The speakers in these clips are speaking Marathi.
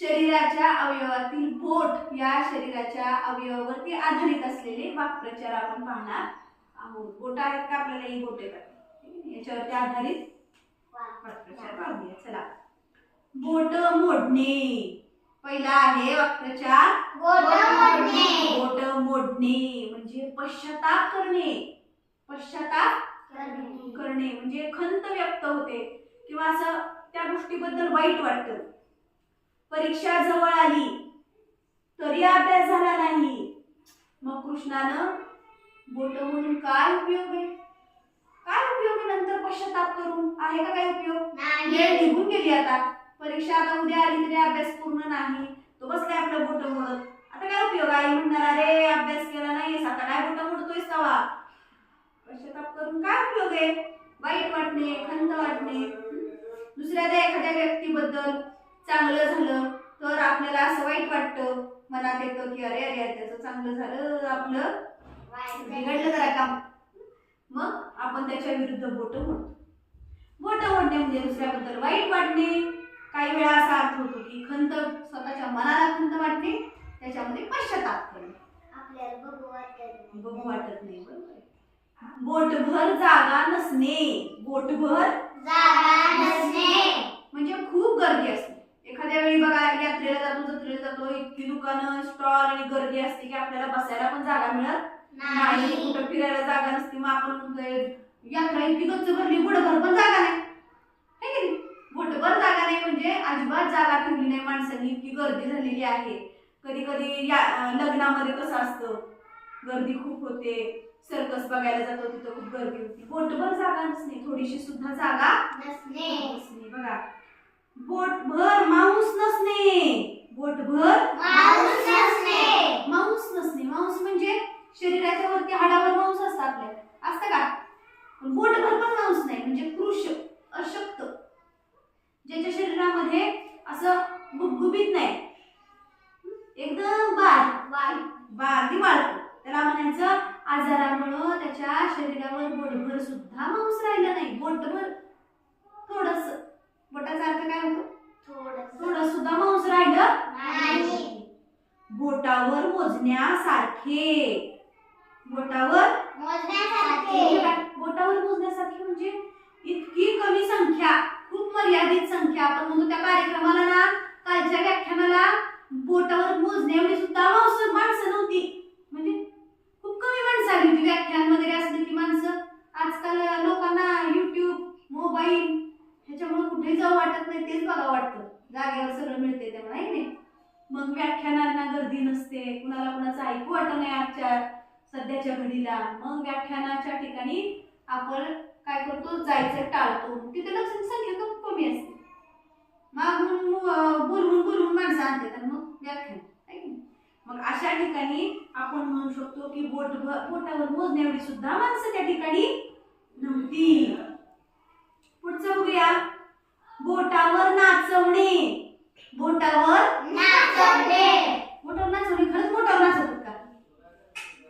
शरीराच्या अवयवातील बोट या शरीराच्या अवयवावरती आधारित असलेले वाक्प्रचार आपण पाहणार आहोत. बोट आहेत का आपल्याला? ही बोट येतात याच्यावरती आधारित वाक्प्रचार पाहूया. चला. बोट मोडणे. पहिला आहे वाक्प्रचार. बोट मोडणे. बोट मोडणे. म्हणजे पश्चाताप करणे. पश्चाताप करणे. म्हणजे खंत व्यक्त होते. किंवा असं त्या गोष्टीबद्दल वाईट वाटतं. परीक्षा जवळ आली. तरी अभ्यास झाला नाही. मग कृष्णानं बोट म्हणून काय उपयोग आहे? काय उपयोग आहे नंतर पश्चाताप करून? आहे का काय उपयोग? वेळ निघून गेली आता. परीक्षा आता उद्या आली तरी अभ्यास पूर्ण नाही. तो बसलाय आपलं बोट मोडत. आता काय उपयोग आई म्हणणार अरे अभ्यास केला नाहीस आता काय बोट मोडतोयस तवा? पश्चाताप करून काय उपयोग आहे? वाईट वाटणे खंत वाटणे. हं? दुसऱ्या त्या एखाद्या व्यक्तीबद्दल चांगलं झालं. तर आपल्याला असं वाईट वाटतं. मनात येतं की अरे अरे त्याचं चांगलं झालं. आपलं बिघडलं जरा काम. मग आपण त्याच्या विरुद्ध बोट मोडतो. बोट मोडणे म्हणजे दुसऱ्याबद्दल वाईट वाटणे. काही वेळा असा अर्थ होतो की खंत स्वतःच्या मनाला खंत वाटणे त्याच्यामध्ये पश्चाताप करणे. आपल्याला बघू वाटत नाही बरोबर. बोटभर जागा नसणे. बोटभर जागा नसणे म्हणजे खूप गर्दी असते एखाद्या वेळी बघा यात्रेला जातो जत्रेला जातो इतकी दुकानं स्टॉल आणि गर्दी असते की आपल्याला बसायला पण जागा मिळत नाही. कुठं फिरायला जागा नसते. मग आपण यात्रा इतकी गच्च भरली बुडभर पण जागा नाही. है की जागा नाही म्हणजे अजिबात जागा ठेवली नाही माणसांनी. इतकी गर्दी झालेली आहे. कधी कधी या लग्नामध्ये कसं असतं गर्दी खूप होते. सर्कस बघायला जातो तिथं खूप गर्दी होती. बोटभर जागा नसणे. थोडीशी सुद्धा जागा नसणे. नसणे. बघा. बोटभर मांस नसणे. बोटभर माणूस नसणे. मांस नसणे. मांस म्हणजे शरीराच्या वरती हाडावर मांस असतं आपल्या असतं का? बोटभर पण मांस नाही. म्हणजे कृश अशक्त. ज्याच्या शरीरामध्ये असं गुबगुबीत नाही. एकदम बार बार वाळतं त्याला म्हणायचं आजारामुळं त्याच्या शरीरावर बोटभर सुद्धा मांस राहिलं नाही. बोटभर थोडस. बोटाचा अर्थ काय होतो? थोडं सुद्धा मांस राहिलं नाही. बोटावर मोजण्यासारखे. बोटावर मोजण्यासारखे. बोटावर मोजण्यासारखे म्हणजे इतकी कमी संख्या खूप मर्यादित संख्या. आपण म्हणतो त्या कार्यक्रमाला ना कालच्या व्याख्यानाला बोटावर मोजणे एवढी सुद्धा माणसं माणसं नव्हती. म्हणजे खूप कमी माणसं आली होती व्याख्यान वगैरे असली की माणसं. आजकाल लोकांना युट्यूब मोबाईल ह्याच्यामुळे कुठेही जाऊ वाटत नाही तेच बघा वाटतं. जागेवर सगळं मिळते त्यामुळे आहे नाही मग व्याख्यानांना गर्दी नसते कुणाला कुणाचं ऐकू वाटत नाही आजच्या सध्याच्या घडीला. मग व्याख्यानाच्या ठिकाणी आपण काय करतो? जायचं टाळतो. तिथे लक्षात संख्या कमी असते. मग बोलवून बोलवून माणसं आणतात तर मग व्याख्यान की नाही? मग अशा ठिकाणी आपण म्हणू शकतो की बोट बोटावर मोजण्यावेळी सुद्धा माणसं त्या ठिकाणी नव्हती पुढचं बघूया बोटावर नाचवणे बोटावर नाचवणे बोटावर नाचवणे खरंच बोटावर नाचवतात का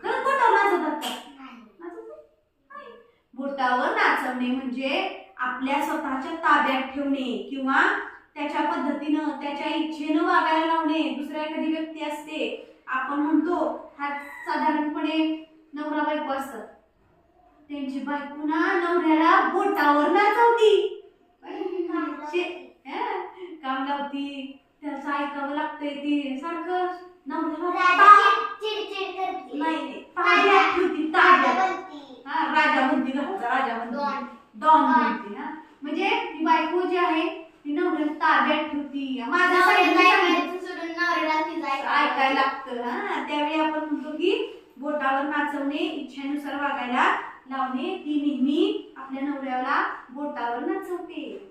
खरंच बोटावर नाचवतात का नाचवतात? नाही. नाचवणे म्हणजे आपल्या स्वतःच्या ताब्यात ठेवणे किंवा त्याच्या पद्धतीनं त्याच्या इच्छेनं वागायला लावणे. दुसऱ्या एखादी व्यक्ती असते आपण म्हणतो हा साधारणपणे नवरा बायको असतात. त्यांची बायको ना नवऱ्याला बोटावर नाचवती? काम लावती. त्याचं ऐकावं लागतंय ती. सारखं नवऱ्याला नाही नाही, ताब्यात ठेवती ताब्यात बनती. हा राजा म्हणती घरचा राजा म्हणती डॉन. डॉन म्हणते हा म्हणजे ती बायको जी आहे ती माझा नवऱ्याला तिचं ऐकायला लागतं. हा त्यावेळी आपण म्हणतो की बोटावर नाचवणे इच्छेनुसार वागायला लावणे ती नेहमी आपल्या नवऱ्याला बोटावर नाचवते?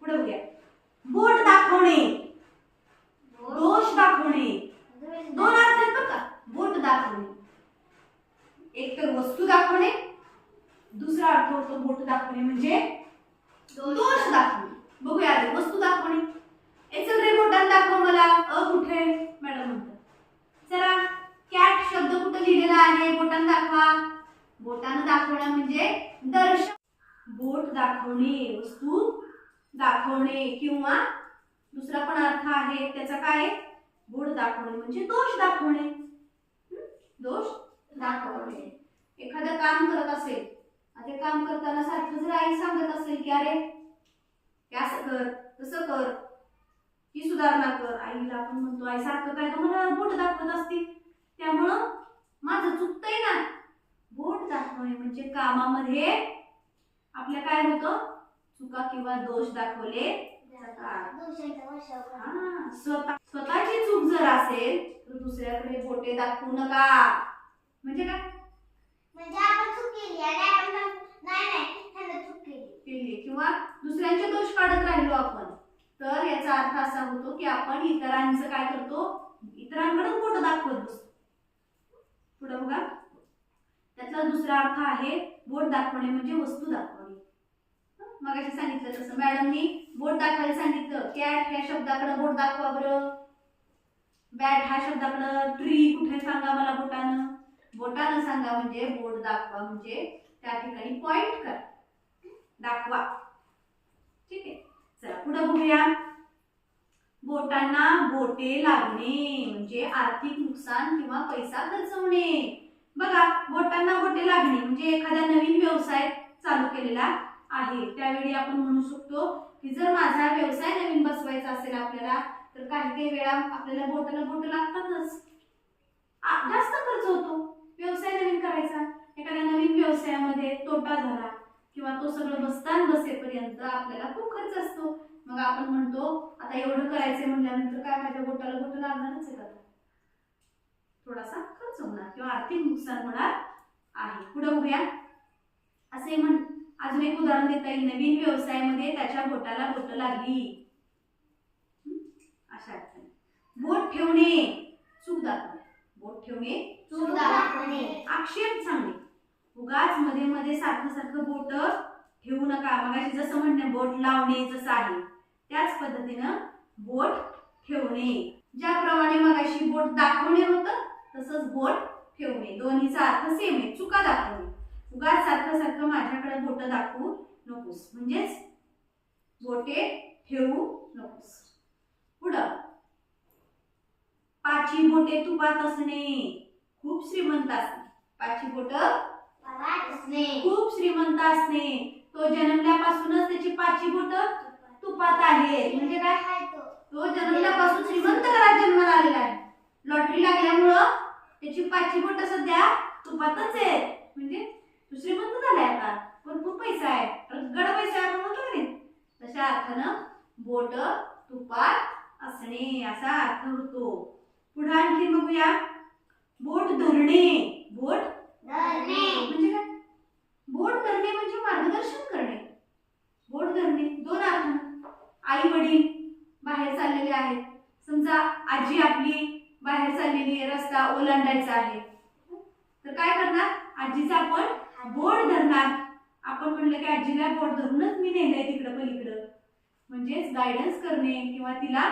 पुढे बघूया. बोट दाखवणे. दोष दाखवणे. दोन अर्थ आहेत का बोट दाखवणे. एक तर वस्तू दाखवणे. दुसरा अर्थ होतो बोट दाखवणे म्हणजे बोटांना दाखवा. बोटानं दाखवणं म्हणजे दर्शन. बोट दाखवणे वस्तू दाखवणे किंवा दुसरा पण अर्थ आहे त्याचा काय? बोट दाखवणे म्हणजे दोष दाखवणे. दोष दाखवणे. एखादं काम करत असेल ते काम करताना सारखं जर आई सांगत असेल की अरे हे असं कर तसं कर ही सुधारणा कर आईला आपण म्हणतो आई सारखं काय तर मला बोट दाखवत असतील. त्यामुळं माझं चुकतंय ना. बोट दाखवणे म्हणजे कामामध्ये आपल्या काय होतं? चुका किंवा दोष दाखवले स्वतः स्वतःची चूक जर असेल तर दुसऱ्याकडे बोटे दाखवू नका. म्हणजे काय? म्हणजे आपण चूक केली आणि आपण नाही नाही चूक केली. केली. किंवा दुसऱ्यांचे दोष काढत राहिलो आपण तर याचा अर्थ असा होतो की आपण इतरांचं काय करतो? इतरांकडे बोट दाखवत बसतो. पुढं बघा. त्याचा दुसरा अर्थ आहे बोट दाखवणे म्हणजे वस्तू दाखवणे. मग सांगितलं तसं. मॅडमनी बोट दाखवायला सांगितलं. कॅट या शब्दाकडे बोट दाखवा बरं. बॅट हा शब्दाकडं. ट्री कुठे सांगा मला बोटानं? बोटानं सांगा म्हणजे बोट दाखवा म्हणजे त्या ठिकाणी पॉइंट करा. दाखवा. ठीक आहे? चला पुढे बघूया. बोटांना बोटे लागणे म्हणजे आर्थिक नुकसान किंवा पैसा खर्चवणे. बघा बोटांना बोटे लागणे म्हणजे एखादा नवीन व्यवसाय चालू केलेला आहे. त्यावेळी आपण म्हणू शकतो की जर माझा व्यवसाय नवीन बसवायचा असेल आपल्याला तर काही काही वेळा आपल्याला बोटाला बोट लागतातच. जास्त खर्च होतो व्यवसाय नवीन करायचा. एखाद्या नवीन व्यवसायामध्ये तोटा झाला किंवा तो सगळं बसतान बसेपर्यंत आपल्याला खूप खर्च असतो. मग आपण म्हणतो आता एवढं करायचंय म्हणल्यानंतर काय माझ्या बोटाला बोट लागणारच आहे का? थोडासा खर्च होणार किंवा आर्थिक नुकसान होणार आहे. पुढे बघूया. असे म्हण अजून एक उदाहरण देता येईल. नवीन व्यवसायामध्ये त्याच्या बोटाला बोट लागली? अशा बोट ठेवणे चूक दाखवणे. बोट ठेवणे चूक दाखवणे. आक्षेप सांगणे. उगाच मध्ये मध्ये सारखं सारखं बोट ठेवू नका. मगाशी जसं म्हणणे बोट लावणे जसं आहे. त्याच पद्धतीनं बोट ठेवणे. ज्याप्रमाणे मगाशी बोट दाखवणे होतं तसंच बोट ठेवणे. दोन्हीचा अर्थ सेम आहे. चुका दाखवणे. उगाच सारखं सारखं माझ्याकडे बोट दाखवू नकोस. म्हणजेच बोटे ठेवू नकोस. पुढं. पाची बोटे तुपात असणे. खूप श्रीमंत असणे. पाची बोट खूप श्रीमंत असणे. तो जन्मल्यापासूनच त्याची पाची बोट तुपात आहेत म्हणजे काय? तो जन्मल्यापासून श्रीमंत घरात जन्माला आलेला आहे. लॉटरी लागल्यामुळं त्याची पाचशे बोट सध्या तुपातच आहे. म्हणजे तो श्रीमंत झालाय आता. भरपूर पैसा आहे. गड पैसा आहे म्हणतो का तशा अर्थानं बोट तुपात असणे असा अर्थ होतो. पुढे आणखी बघूया. बोट धरणे म्हणजे काय बोट धरणे म्हणजे मार्गदर्शन करणे बोट धरणे दोन अर्थ आई वडील बाहेर चाललेले आहेत. समजा आजी आपली बाहेर चाललेली आहे रस्ता ओलांडायचा आहे. तर काय करणार? आजीचा आपण बोट धरणार. आपण म्हणलं की आजीला बोर्ड धरूनच मी नेलंय तिकडं पलीकडं. म्हणजेच गायडन्स करणे किंवा तिला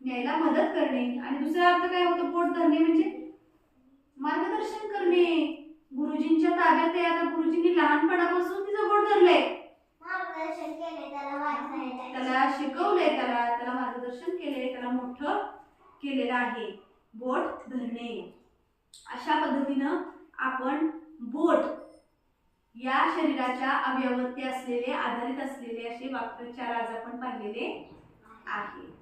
न्यायला मदत करणे. आणि दुसरा अर्थ काय होतो? बोट धरणे म्हणजे मार्गदर्शन करणे. गुरुजींच्या ताब्यात आहे. आता गुरुजींनी लहानपणापासून तिचं बोट धरलंय. मार्गदर्शन केले त्याला वाचायला त्याला शिकवलंय त्याला त्याला मार्गदर्शन केले त्याला मोठं केलेलं आहे. बोट धरणे. अशा पद्धतीनं आपण बोट या शरीराच्या अवयवती असलेले आधारित असलेले असे वाक्प्रचार आज आपण पाहिलेले आहे